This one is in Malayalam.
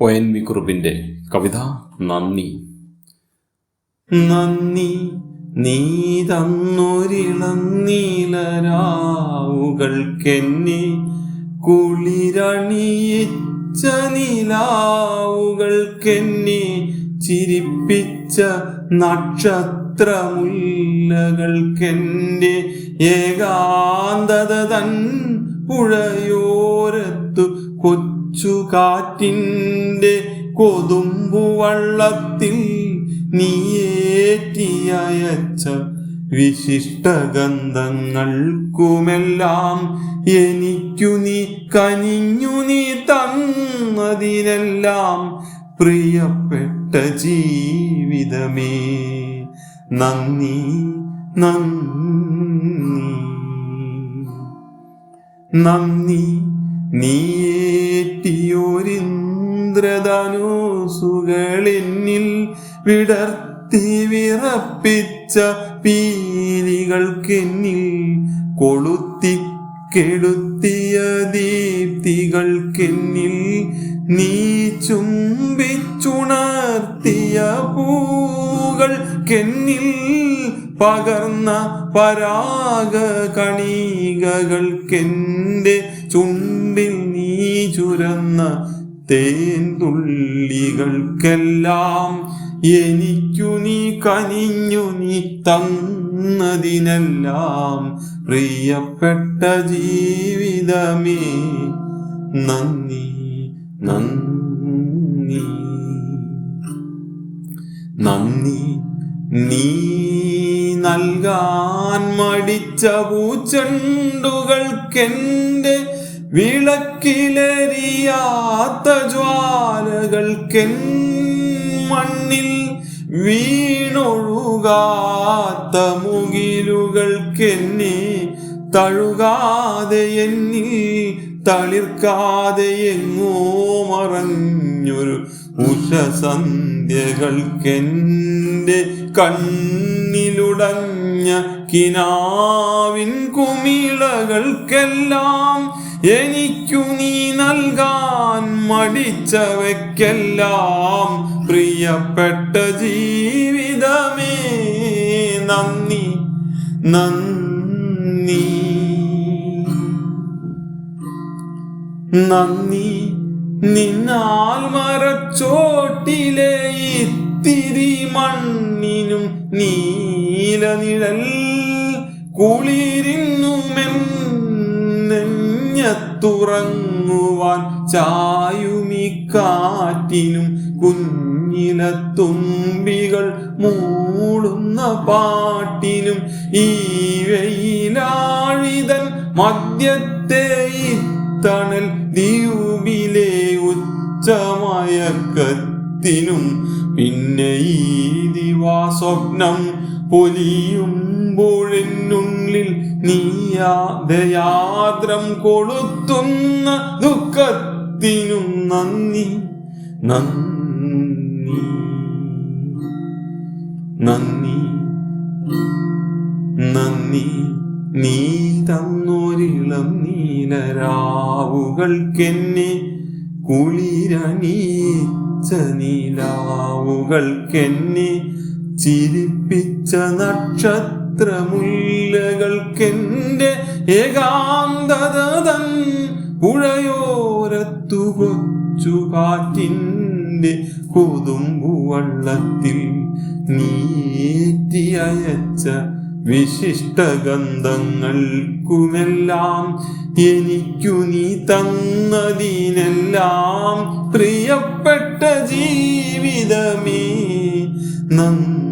ഒ എൻ വി കുറുപ്പിന്റെ കവിത നന്ദി. നന്ദി നീ തന്നൊരിളം നീലരാവുകൾക്കെന്നെ കുളിരണിയിച്ച നിലാവുകൾക്കെന്നെ ചിരിപ്പിച്ച നക്ഷത്രമുല്ലകൾക്കെന്റെ ഏകാന്തത തൻ പുഴയോരത്തു കൊച്ചു കാറ്റിന്റെ കൊതുമ്പുവള്ളത്തിൽ നീയേറ്റിയച്ച വിശിഷ്ടഗന്ധങ്ങൾക്കുമെല്ലാം എനിക്കു നീ കനിഞ്ഞു നീ തന്നതിനെല്ലാം പ്രിയപ്പെട്ട ജീവിതമേ. നന്ദി നന്ദി. നന്ദി. നീയേറ്റിയൊരിന്ദ്രധനുസുകളിന്നിൽ വിടർത്തി വിറപ്പിച്ച പീലികൾക്കെന്നിൽ കൊളുത്തി കെടുത്തിയ ദീപ്തികൾക്കെന്നിൽ നീ ചുംബിച്ചുണർത്തിയ പൂകൾക്കെന്നിൽ പകർന്ന പരാഗ കണികകൾക്കെന്റെ ചുണ്ടിൽ നീ ചുരന്ന തേൻ തുള്ളികൾക്കെല്ലാം എനിക്കു നീ കനിഞ്ഞു നീ തന്നതിനെല്ലാം പ്രിയപ്പെട്ട ജീവിതമേ നന്ദി നന്ദി. നന്ദി. നീ നൽകാൻ മടിച്ച പൂച്ചെണ്ടുകൾക്കെന്റെ വിളക്കിലെറിയാത്ത ജ്വാലകൾക്കെൻ മണ്ണിൽ വീണൊഴുകാത്ത മുകിലുകൾക്കെന്നെ തഴുകാതെ എന്നിൽ തളിർക്കാതെ എങ്ങോ മറഞ്ഞൊരു ഉഷസന്ധ്യകൾക്കെന്റെ കണ്ണിലുടഞ്ഞ കിനാവിൻ കുമിളകൾക്കെല്ലാം എനിക്കു നീ നൽകാൻ മടിച്ചവയ്ക്കെല്ലാം പ്രിയപ്പെട്ട ജീവിതമേ നന്ദി നന്ദി. നന്ദി നിന്നാൽ മരച്ചോട്ടിലെ ഇത്തിരി മണ്ണിനും നീലനിഴൽ കുളിരുന്നുമെന്നെഞ്ഞത്തുറങ്ങുവാൻ ചായുമി കാറ്റിനും കുഞ്ഞിലത്തുമ്പികൾ മൂളുന്ന പാട്ടിനും ഈ വെയിലാഴിതൻ മദ്യത്തെ ഇത്തണൽ ദ്വീപിലെ ഉച്ചമയക്കത്തിനും പിന്നെ ഈ ദിവാസ്വപ്നം പൊലിയുമ്പോഴെന്നുള്ളിൽ നീയാദയാദ്രം കൊളുത്തുന്ന ദുഃഖത്തിനും നന്ദി നന്ദി നന്ദി നന്ദി. നീ തന്നോരിളം നീലരാവുകൾക്കെന്നെ കുളിരണിയിച്ച നീലാവുകൾക്കെന്നെ ചിരിപ്പിച്ച നക്ഷത്രമുല്ലകൾക്കെന്റെ ഏകാന്തത തൻ പുഴയോരത്തു കൊച്ചു കാറ്റിന്റെ കൊതുമ്പുവള്ളത്തിൽ നീറ്റി അയച്ച വിശിഷ്ടഗന്ധങ്ങൾക്കുമെല്ലാം എനിക്കു നീ തന്നതിനെല്ലാം പ്രിയപ്പെട്ട ജീവിതമേ നന്ദി.